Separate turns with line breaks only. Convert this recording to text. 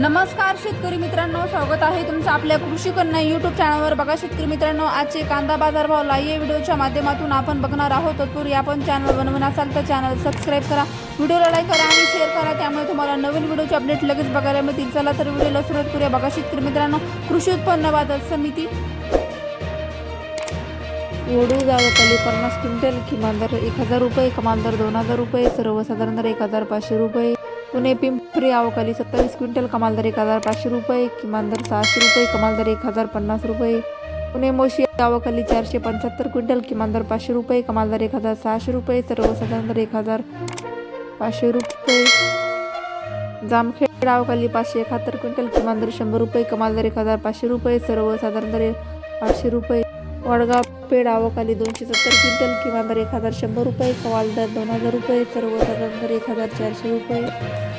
नमस्कार शेतकरी मित्रांनो. स्वागत आहे तुमचं आपल्या कृषी कन्या युट्यूब चॅनलवर बघा शेतकरी मित्रांनो आजचे कांदा बाजार भाव लाईव्ह व्हिडिओच्या माध्यमातून आपण बघणार आहोत. तत्पूर्वी आपण चॅनल बनवून असाल तर चॅनल सबस्क्राईब करा. व्हिडिओला लाईक करा आणि शेअर करा. त्यामुळे तुम्हाला नवीन व्हिडिओचे अपडेट लगेच बघायला मिळतील. चला तर व्हिडिओला सुरुवात करूया. बघा शेतकरी मित्रांनो कृषी उत्पन्न बाजार समिती. वडू गावखाली पन्नास क्विंटल किमान दर एक हजार रुपये कमाल दर दोन हजार रुपये सर्वसाधारण दर एक हजार पाचशे रुपये. पुणे पिंपरी आवकाली सत्तावीस क्विंटल कमाल दर एक हजार पाचशे रुपये किमान दर सहाशे रुपये कमाल दर एक हजार पन्नास रुपये. पुणे मोशी आवकाली चारशे पंच्याहत्तर क्विंटल किमान दर पाचशे रुपये कमाल दर एक हजार सहाशे रुपये सर्वसाधारण दर एक हजार पाचशे रुपये. जामखेड आवकाली पाचशे एकाहत्तर क्विंटल किमान दर शंभर रुपये कमाल दर एक हजार पाचशे रुपये सर्वसाधारण दर पाचशे रुपये. वडगाव पेड आवकाली दोनशे सत्तर क्विंटल किमान दर एक हजार शंभर रुपये कवाल दर दोन हजार रुपये सर्वसाधारण दर एक हजार चारशे रुपये.